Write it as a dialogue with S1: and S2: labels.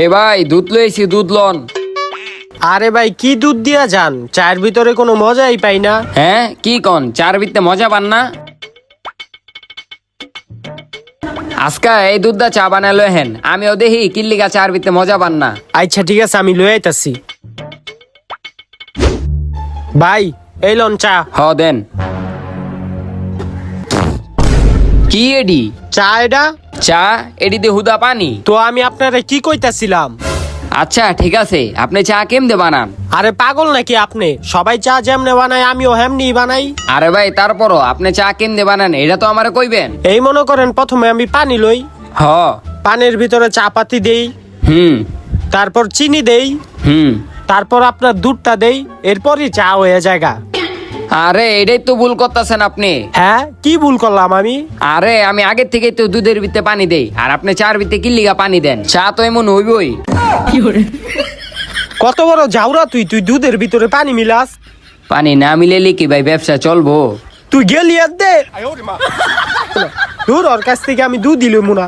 S1: এ ভাই দুধ লইছি দুধ লন।
S2: আরে ভাই কি দুধ দিয়া যান? চায়ের ভিতরে কোনো মজাই পাই না।
S1: হ্যাঁ কি কন? চার বিত্তে মজা পান না? আজকা এই দুধটা চা বানালো হেন। আমিও দেখি কিল্লিগা চার বিত্তে মজা পান না।
S2: আচ্ছা ঠিক আছে আমি লয়ে আইতাছি। ভাই এই লন চা।
S1: হ দেন। কি এডি?
S2: চা এটা?
S1: চা এডিতে হুদা পানি।
S2: তো আমি আপনারে কি কইতাছিলাম?
S1: আচ্ছা ঠিক আছে আপনি চা কেমদে বানান?
S2: আরে পাগল নাকি আপনি? সবাই চা যেমনে বানায় আমিও হেমনি বানাই।
S1: আরে ভাই তারপরও আপনি চা কেমদে বানান এটা তো আমারে কইবেন।
S2: এই মনে করেন প্রথমে আমি পানি লই
S1: হ।
S2: পানির ভিতরে চা পাতি দেই
S1: হুম।
S2: তারপর চিনি দেই
S1: হুম।
S2: তারপর আপনার দুধটা দেই এরপরই চা হয়ে জায়গা
S1: আরে এটাই তো ভুল করতেছেন আপনি।
S2: হ্যাঁ কি ভুল করলাম আমি?
S1: আরে আমি আগের থেকে তো দুধের ভিতরে পানি দেই আর আপনি চার ভিতরে কিল্লিগা পানি দেন? চা তো এমন হইবই।
S2: কত বড় জাউরা তুই তুই দুধের ভিতরে পানি মিলাস?
S1: পানি না মিলেলে কি ভাই ব্যবসা চলবো?
S2: তুই গেলি আর দে। দূর ওর কাছ থেকে আমি দুধ দিল মুনা